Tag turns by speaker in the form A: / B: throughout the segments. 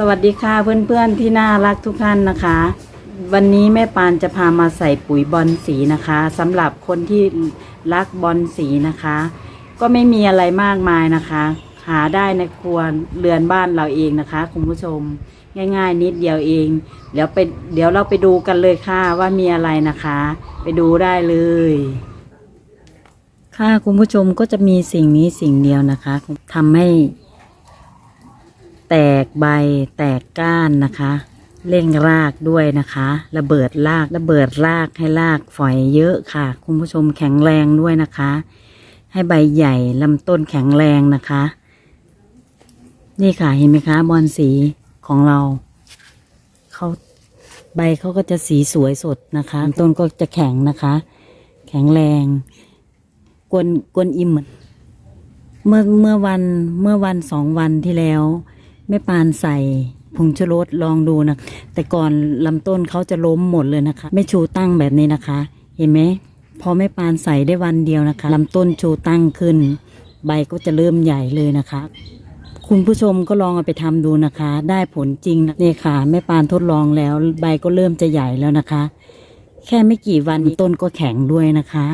A: สวัสดีค่ะเพื่อนๆที่น่ารักทุกท่านนะคะ วันนี้แม่ปานจะพามาใส่ปุ๋ยบอลสีนะคะสำหรับคนที่รักบอลสีนะคะ ก็ไม่มีอะไรมากมายนะคะ หาได้ในครัวเรือนบ้านเราเองนะคะคุณผู้ชมง่ายๆ นิดเดียวเอง เดี๋ยวไปเดี๋ยวเราไปดูกันเลยค่ะว่ามีอะไรนะคะ ไปดูได้เลย ค่ะคุณผู้ชมก็จะมีสิ่งนี้สิ่งเดียวนะคะทำให้ แตกใบแตกก้านนะคะ เร่งรากด้วยนะคะ ระเบิดรากระเบิดรากให้รากฝอยเยอะค่ะ คุณผู้ชมแข็งแรงด้วยนะคะ ให้ใบใหญ่ลำต้นแข็งแรงนะคะ นี่ค่ะเห็นไหมคะบอลสีของเราเขาใบเขาก็จะสีสวยสดนะคะต้นก็จะแข็งนะคะ แข็งแรง กวนกวนอิมเหมือนเมื่อเมื่อวันเมื่อวันสองวันที่แล้ว แม่ปานใส่ผงชูรสลองดูนะ แต่ก่อนลำต้นเขาจะล้มหมดเลยนะคะ ไม่ชูตั้งแบบนี้นะคะ เห็นไหมพอแม่ปานใส่ได้วันเดียวนะคะลำต้นชูตั้งขึ้น ใบก็จะเริ่มใหญ่เลยนะคะ คุณผู้ชมก็ลองเอาไปทำดูนะคะ ได้ผลจริงนะนี่ค่ะแม่ปานทดลองแล้ว ใบก็เริ่มจะใหญ่แล้วนะคะ แค่ไม่กี่วันต้นก็แข็งด้วยนะคะ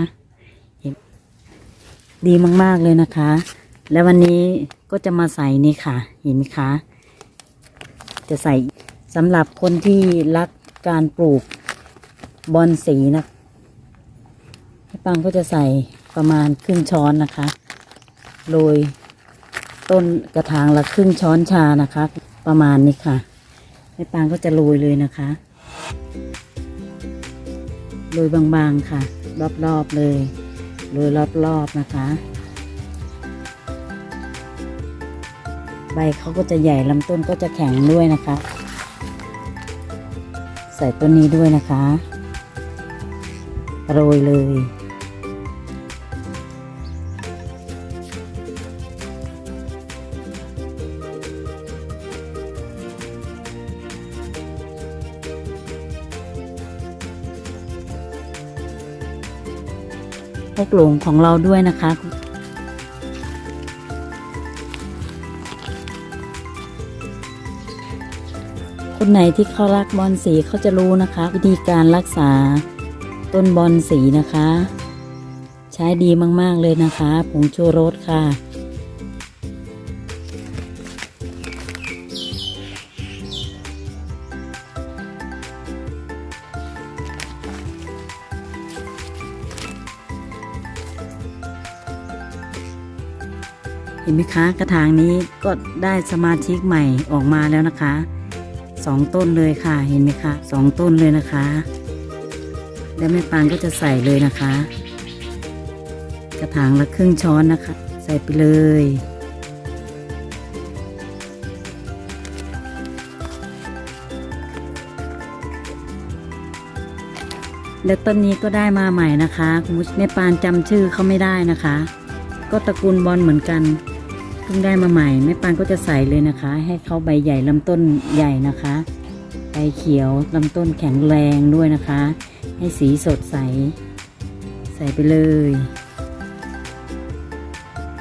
A: ดีมากๆเลยนะคะ และวันนี้ก็จะมาใส่นี่ค่ะ เห็นไหมคะ จะใส่สำหรับคนที่รักการปลูกบอนสีนะพี่ปังก็จะใส่ประมาณครึ่งช้อนนะคะ โรยต้นกระถางละครึ่งช้อนชานะคะ ประมาณนี้ค่ะแม่ปางก็จะโรยเลยนะคะโรยบางๆค่ะ รอบๆเลยโรยรอบๆนะคะ ใบเขาก็จะใหญ่ลำต้นก็จะแข็งด้วยนะคะ ใส่ต้นนี้ด้วยนะคะ โรยเลย พกหลงของเราด้วยนะคะ คนไหนที่เขารักบอลสีเขาจะรู้นะคะ วิธีการรักษาต้นบอลสีนะคะ ใช้ดีมากๆเลยนะคะผงชูรสค่ะ เห็นไหมคะ กระถางนี้ก็ได้สมาชิกใหม่ออกมาแล้วนะคะ สองต้นเลยค่ะเห็นไหมคะสองต้นเลยนะคะ แล้วแม่ปานก็จะใส่เลยนะคะ กระถางละครึ่งช้อนนะคะ ใส่ไปเลยแล้วต้นนี้ก็ได้มาใหม่นะคะคุณผู้ชมแม่ปานจำชื่อเขาไม่ได้นะคะ ก็ตระกูลบอลเหมือนกัน เพิ่งได้มาใหม่แม่ปานก็จะใส่เลยนะคะ ให้เขาใบใหญ่ลำต้นใหญ่นะคะใบเขียวลำต้นแข็งแรงด้วยนะคะ ให้สีสดใส ใส่ไปเลย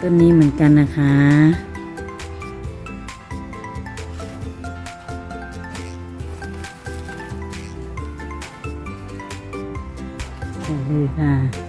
A: ต้นนี้เหมือนกันนะคะใส่เลยค่ะ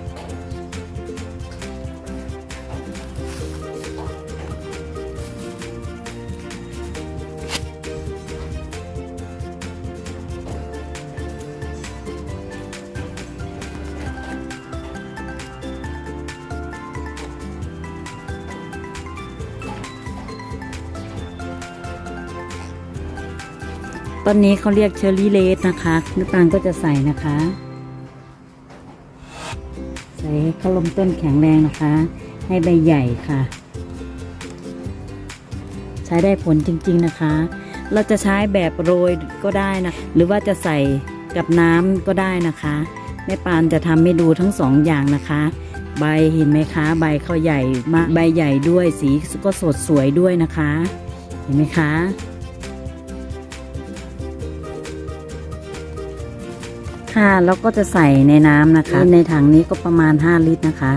A: ต้นนี้เขาเรียกเชอร์รี่เลสนะคะน้ำตาลก็จะใส่นะคะ ใส่ให้เขาลมต้นแข็งแรงนะคะ ให้ใบใหญ่ค่ะ ใช้ได้ผลจริง ๆนะคะ เราจะใช้แบบโรยก็ได้นะ หรือว่าจะใส่กับน้ำก็ได้นะคะแม่ปานจะทำให้ดูทั้งสองอย่างนะคะ ใบเห็นไหมคะ ใบเขาใหญ่มากใบใหญ่ด้วยสีก็สดสวยด้วยนะคะ เห็นไหมคะ ค่ะ แล้วก็จะใส่ในน้ำนะคะ ในถังนี้ก็ประมาณ 5 ลิตรนะคะ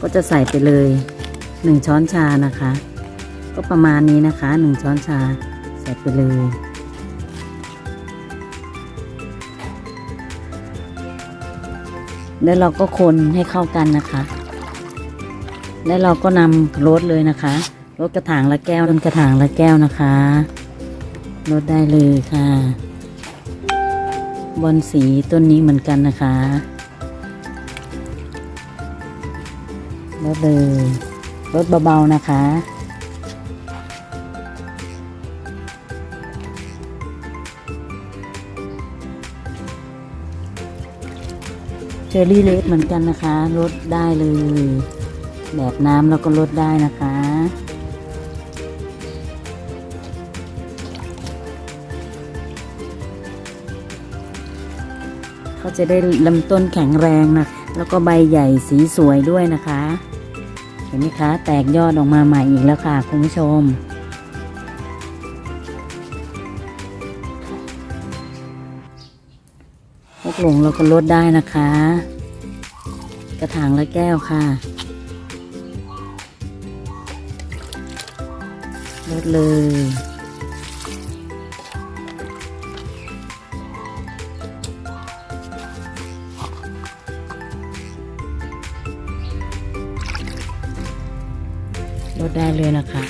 A: ก็จะใส่ไปเลย 1 ช้อนชานะคะ ก็ประมาณนี้นะคะ 1 ช้อนชาใส่ไปเลยแล้วเราก็คนให้เข้ากันนะคะ แล้วเราก็นำรดเลยนะคะรดกระถางละแก้วรสกระถางละแก้วนะคะรดได้เลยค่ะ บอนสีต้นนี้เหมือนกันนะคะรดเลยรดเบาๆนะคะเชอรี่เล็กเหมือนกันนะคะลดได้เลย แบบน้ำเราก็ลดได้นะคะ เขาจะได้ลำต้นแข็งแรงนะ แล้วก็ใบใหญ่สีสวยด้วยนะคะ เห็นไหมคะ แตกยอดออกมาใหม่อีกแล้วค่ะคุณผู้ชมพกหลงเราก็ลดได้นะคะ กระถางละแก้วค่ะลดเลย ลดได้เลยนะคะ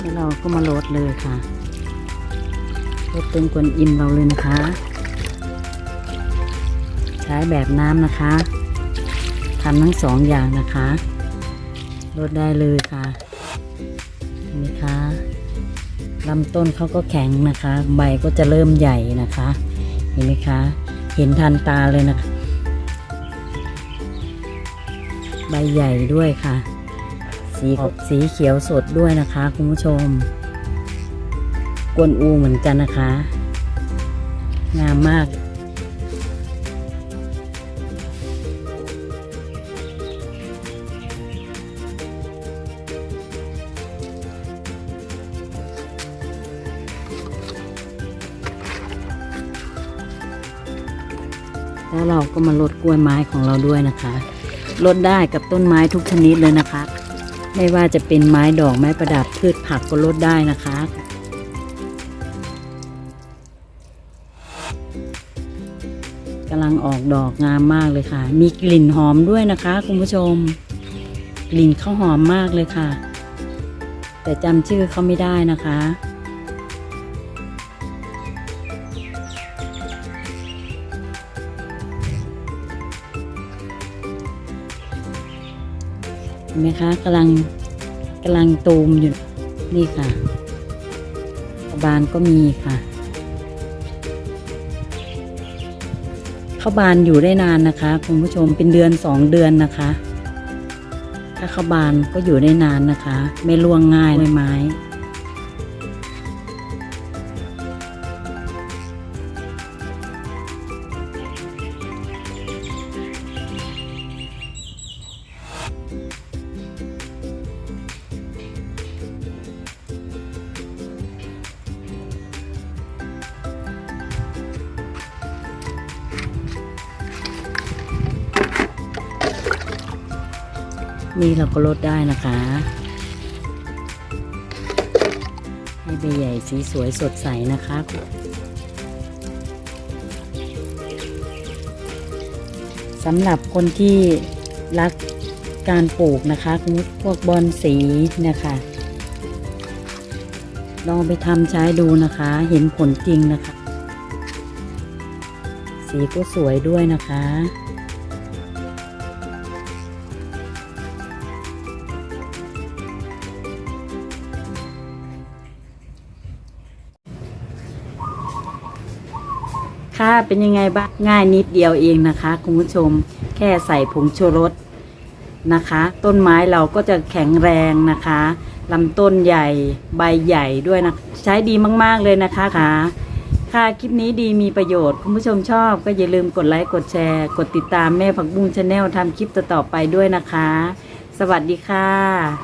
A: แล้วเราก็มาโหลดเลยค่ะลดเต็มกวนอิมเราเลยนะคะ ใช้แบบน้ำนะคะทำทั้งสองอย่างนะคะลดได้เลยค่ะ ลำต้นเขาก็แข็งนะคะ ใบก็จะเริ่มใหญ่นะคะ เห็นไหมคะ เห็นทันตาเลยนะคะ ใบใหญ่ด้วยค่ะ สีออกสีเขียวสดด้วยนะคะคุณผู้ชม กวนอูเหมือนกันนะคะ งามมาก แล้วเราก็มาลดกล้วยไม้ของเราด้วยนะคะลดได้กับต้นไม้ทุกชนิดเลยนะคะ ไม่ว่าจะเป็นไม้ดอกไม้ประดับพืชผักก็ลดได้นะคะกำลังออกดอกงามมากเลยค่ะ มีกลิ่นหอมด้วยนะคะคุณผู้ชม กลิ่นเขาหอมมากเลยค่ะ แต่จำชื่อเขาไม่ได้นะคะ ไหมคะกำลังกำลังตูมอยู่นี่ค่ะข้าวบานก็มีค่ะข้าวบานอยู่ได้นานนะคะคุณผู้ชมเป็นเดือนสองเดือนนะคะ ถ้าข้าวบานก็อยู่ได้นานนะคะ ไม่ร่วงง่ายเลยไม้ นี่เราก็ลดได้นะคะ ให้ใบใหญ่สีสวยสดใสนะคะสำหรับคนที่รักการปลูกนะคะพวกบอนสีนะคะ ลองไปทำใช้ดูนะคะ เห็นผลจริงนะคะ สีก็สวยด้วยนะคะค่ะ เป็นยังไงบ้างง่ายนิดเดียวเองนะคะคุณผู้ชมแค่ใส่ผงชูรสนะคะ ต้นไม้เราก็จะแข็งแรงนะคะลำต้นใหญ่ใบใหญ่ด้วยนะใช้ดีมาก ๆ เลยนะคะค่ะค่ะคลิปนี้ดีมีประโยชน์ คุณผู้ชมชอบก็อย่าลืมกดไลค์กดแชร์ กดติดตามแม่ผักบุ้งชาแนลทำคลิปต่อๆไปด้วยนะคะ สวัสดีค่ะ